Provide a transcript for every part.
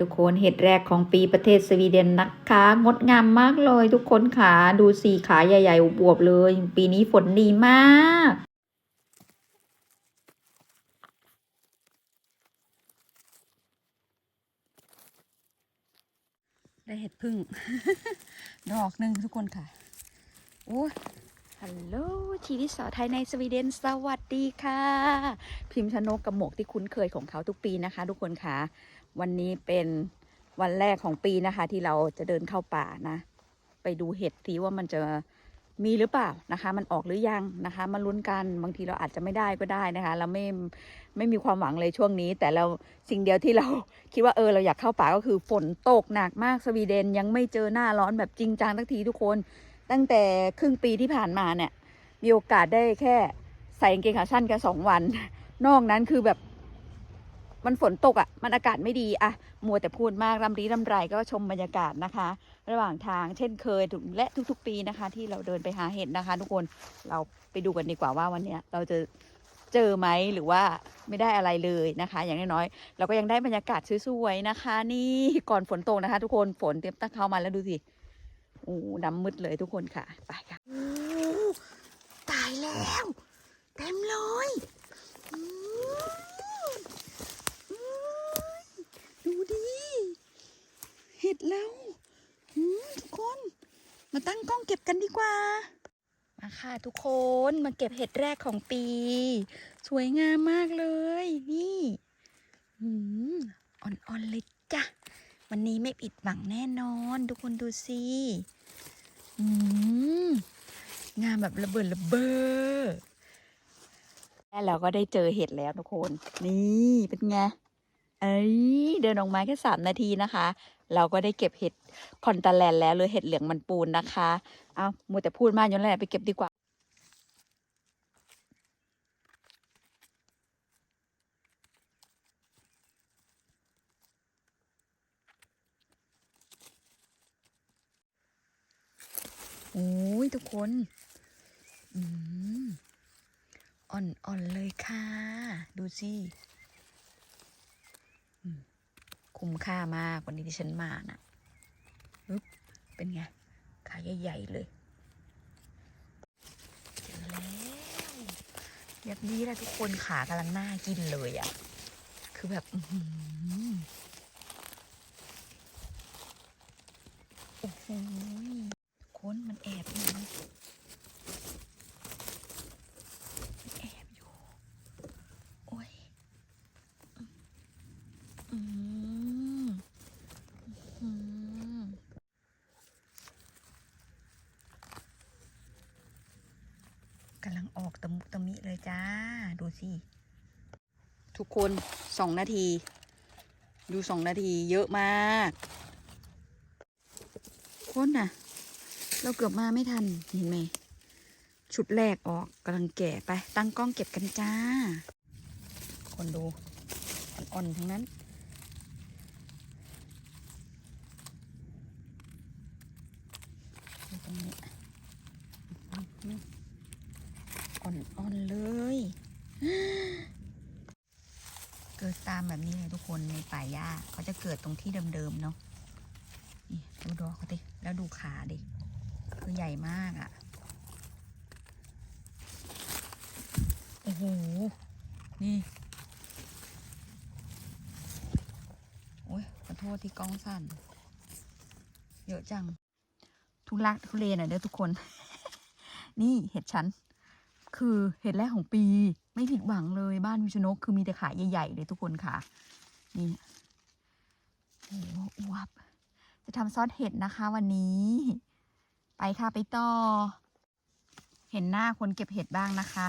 ทุกคนเห็ดแรกของปีประเทศสวีเดนนะคะ งดงามมากเลยทุกคนขาดูสีขาใหญ่ๆอวบเลย ปีนี้ฝนดีมากได้เห็ดพึ่ง ดอกหนึ่งทุกคนค่ะ โอ้ฮัลโหลชีวิตสาวไทยในสวีเดนสวัสดีค่ะ พิมพ์ชนกกับหมวกที่คุ้นเคยของเขาทุกปีนะคะ ทุกคนค่ะ วันนี้เป็นวันแรกของปีนะคะ ที่เราจะเดินเข้าป่านะ ไปดูเห็ดทีว่ามันจะมีหรือเปล่านะคะ มันออกหรือยังนะคะมาลุ้นกันบางทีเราอาจจะไม่ได้ก็ได้นะคะ เราไม่ไม่มีความหวังเลยช่วงนี้ แต่เราสิ่งเดียวที่เราคิดว่าเออเราอยากเข้าป่าก็คือฝนตกหนักมากสวีเดนยังไม่เจอหน้าร้อนแบบจริงจังทักทีทุกคน ตั้งแต่ครึ่งปีที่ผ่านมาเนี่ยมีโอกาสได้แค่ใส่กางเกงขาสั้นแค่สองวัน นอกนั้นคือแบบ มันฝนตกอะ่ะ มันอากาศไม่ดีอะมัวแต่พูดมากรำรีรำไรก็ชมบรรยากาศนะคะ ระหว่างทางเช่นเคยและทุกๆ ปีนะคะ ที่เราเดินไปหาเห็ดนะคะ ทุกคนเราไปดูกันดีกว่าว่าวันนี้เราจะเจอไหมหรือว่าไม่ได้อะไรเลยนะคะ อย่างน้อยๆเราก็ยังได้บรรยากาศสวยๆนะคะ นี่ก่อนฝนตกนะคะ ทุกคนฝนเตรียมตั้งเข้ามาแล้วดูสิโอ้ดำมืดเลยทุกคนค่ะไปค่ะตายแล้ว เต็มเลยอืมอืม ดูดิ เห็ดแล้วอืมทุกคน มาตั้งกล้องเก็บกันดีกว่า มาค่ะทุกคนมาเก็บเห็ดแรกของปี สวยงามมากเลย นี่อืมอ่อนๆเลยจ้ะ วันนี้ไม่ผิดหวังแน่นอน ทุกคนดูสิอืมงามแบบระเบิดระเบ้อแล้วเราก็ได้เจอเห็ดแล้วทุกคน นี่เป็นไง เอ้ยเดินออกมาแค่สามนาทีนะคะ เราก็ได้เก็บเห็ดคอนตาแลนแล้วหรือเห็ดเหลืองมันปูนนะคะเอามัวแต่พูดมากจนแล้วไปเก็บดีกว่า โอ้ยทุกคนอ่อนๆเลยค่ะ ดูสิ คุ้มค่ามากวันนี้ที่ฉันมานะ่ะเป็นไง ขาใหญ่ ๆ เลยเจอแล้วแบบนี้แหละทุกคนขากำลังน่ากินเลยอะ่ะ คือแบบอือหือโอ้โหทุกคนมันแอบอยู่นะมันแอบอยู่ โอ้ย อืมอืมกำลังออกตะมุตะมิเลยจ้า ดูสิ ทุกคนสองนาที ดูสองนาทีเยอะมากคนน่ะ เราเกือบมาไม่ทัน เห็นไหม ชุดแรกออกกำลังแก่ไป ตั้งกล้องเก็บกันจ้า คนดู อ่อนๆทั้งนั้น ตรงนี้อ่อนๆ เลยเกิดตามแบบนี้เลยทุกคนในป่าหญ้าเขาจะเกิดตรงที่เดิมๆเนาะนี่ดูดอกเขาดิแล้วดูขาดิคือใหญ่มากอะ่ะโอ้โหนี่โอ้ยขอโทษที่กล้องสั่น เยอะจัง ทุลักทุเลหน่อยเด้อทุกคน นี่เห็ดฉัน คือเห็ดแรกของปี ไม่ผิดหวังเลยบ้านวิชนกคือมีแต่ขายใหญ่ๆเลยทุกคนค่ะ นี่โอ้โหอวบจะทำซอสเห็ดนะคะวันนี้ ไปค่ะไปต่อ เห็นหน้าคนเก็บเห็ดบ้างนะคะ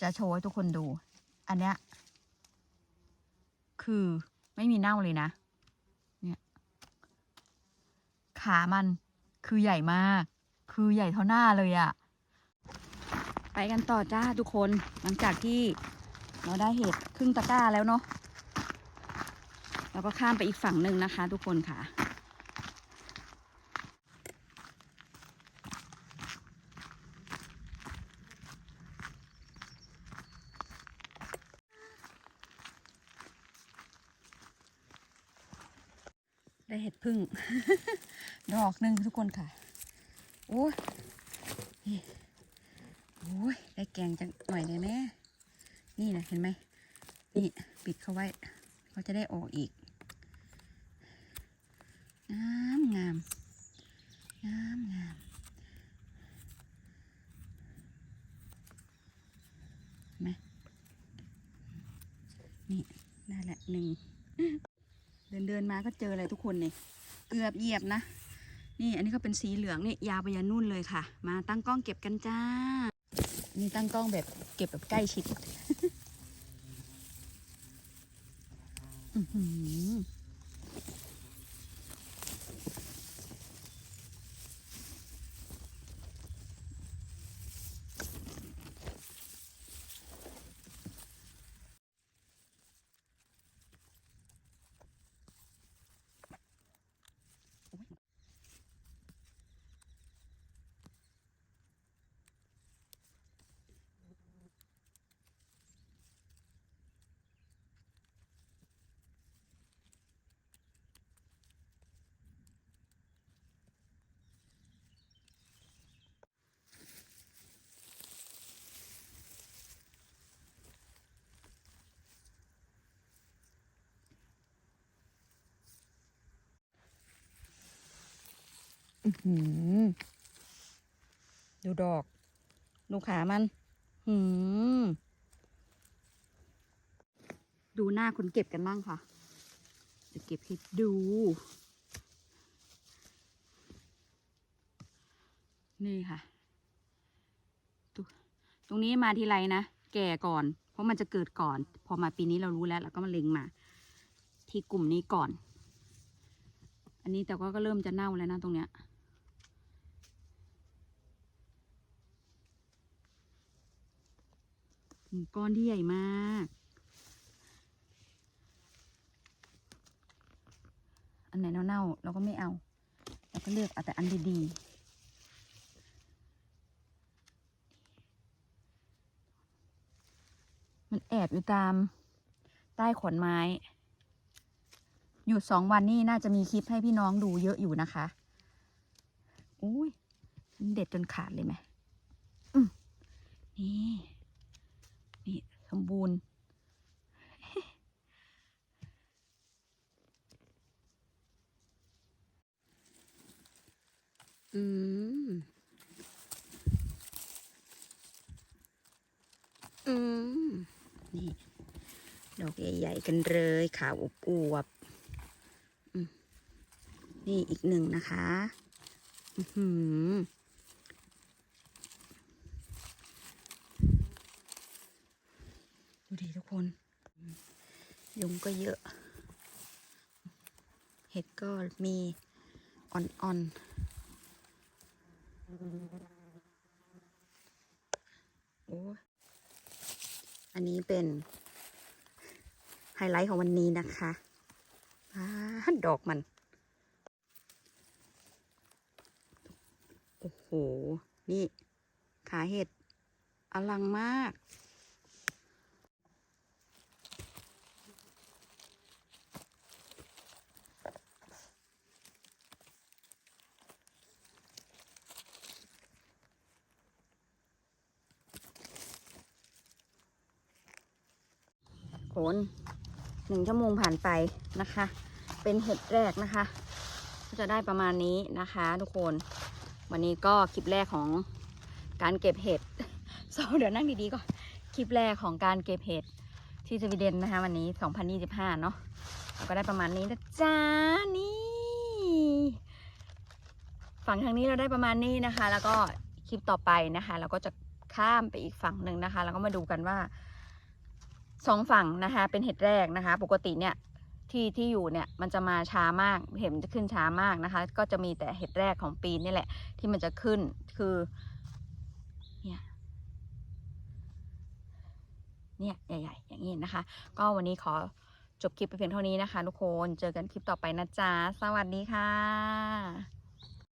จะโชว์ให้ทุกคนดู อันเนี้ยคือไม่มีเน่าเลยนะ เนี่ยขามันคือใหญ่มาก คือใหญ่เท่าหน้าเลยอะ ไปกันต่อจ้าทุกคนหลังจากที่เราได้เห็ดครึ่งตะกร้าแล้วเนาะเราก็ข้ามไปอีกฝั่งหนึ่งนะคะ ทุกคนค่ะ ได้เห็ดพึ่ง ดอกหนึ่งทุกคนค่ะ โอ้ย โอ้ยได้แกงจังหน่อยเลยแม่ นี่นะเห็นไหม นี่ปิดเขาไว้ เขาจะได้ออกอีก งามงาม งามงามเห็นไหมนี่ได้แหละหนึ่ง เดินเดินมาก็เจออะไรทุกคนเนี่ยเกือบเหยียบนะ นี่อันนี้ก็เป็นสีเหลืองนี่ยาวไปยันนู่นเลยค่ะ มาตั้งกล้องเก็บกันจ้า นี่ตั้งกล้องแบบเก็บแบบใกล้ชิด ดูดอก ดูขามัน หืม ดูหน้าคนเก็บกันบ้างค่ะ จะเก็บให้ดู นี่ค่ะตรงตรงนี้มาทีไรนะ แก่ก่อน เพราะมันจะเกิดก่อน พอมาปีนี้เรารู้แล้วเราก็มาเล็งมา ที่กลุ่มนี้ก่อน อันนี้แต่ก็ก็เริ่มจะเน่าแล้วนะตรงเนี้ย หมู ก้อนที่ใหญ่มาก อันไหนเน่าๆเราก็ไม่เอา เราก็เลือกเอาแต่อันดีๆมันแอบอยู่ตามใต้ขอนไม้ หยุดสองวันนี่น่าจะมีคลิปให้พี่น้องดูเยอะอยู่นะคะ อุ้ยเด็ดจนขาดเลยไหม อืมนี่ มบูรณ์ อืม อืม นี่ ดอกใหญ่ ๆ กันเลยขาวอวบอืมนี่อีกหนึ่งนะคะ อือหือ ดูดิทุกคน ยุงก็เยอะ เห็ดก็มีอ่อนๆโอ้อันนี้เป็นไฮไลท์ของวันนี้นะคะอ่าดอกมัน โอ้โห นี่ ขาเห็ดอลังมาก ผลหนึ่งชั่วโมงผ่านไปนะคะ เป็นเห็ดแรกนะคะ ก็จะได้ประมาณนี้นะคะทุกคน วันนี้ก็คลิปแรกของการเก็บเห็ดโซเดี๋ยวนั่งดีๆก่อนคลิปแรกของการเก็บเห็ดที่สวีเดนนะคะ วันนี้ 2025 เนาะเราก็ได้ประมาณนี้นะจ๊ะนี่ฝั่งทางนี้เราได้ประมาณนี้นะคะ แล้วก็คลิปต่อไปนะคะ เราก็จะข้ามไปอีกฝั่งหนึ่งนะคะ แล้วก็มาดูกันว่า สองฝั่งนะคะ เป็นเห็ดแรกนะคะ ปกติเนี่ยที่ที่อยู่เนี่ยมันจะมาช้ามากเห็ดมันจะขึ้นช้ามากนะคะ ก็จะมีแต่เห็ดแรกของปีนี่แหละ ที่มันจะขึ้นคือเนี่ยเนี่ยใหญ่ๆอย่างนี้นะคะ ก็วันนี้ขอจบคลิปไปเพียงเท่านี้นะคะทุกคน เจอกันคลิปต่อไปนะจ๊ะ สวัสดีค่ะ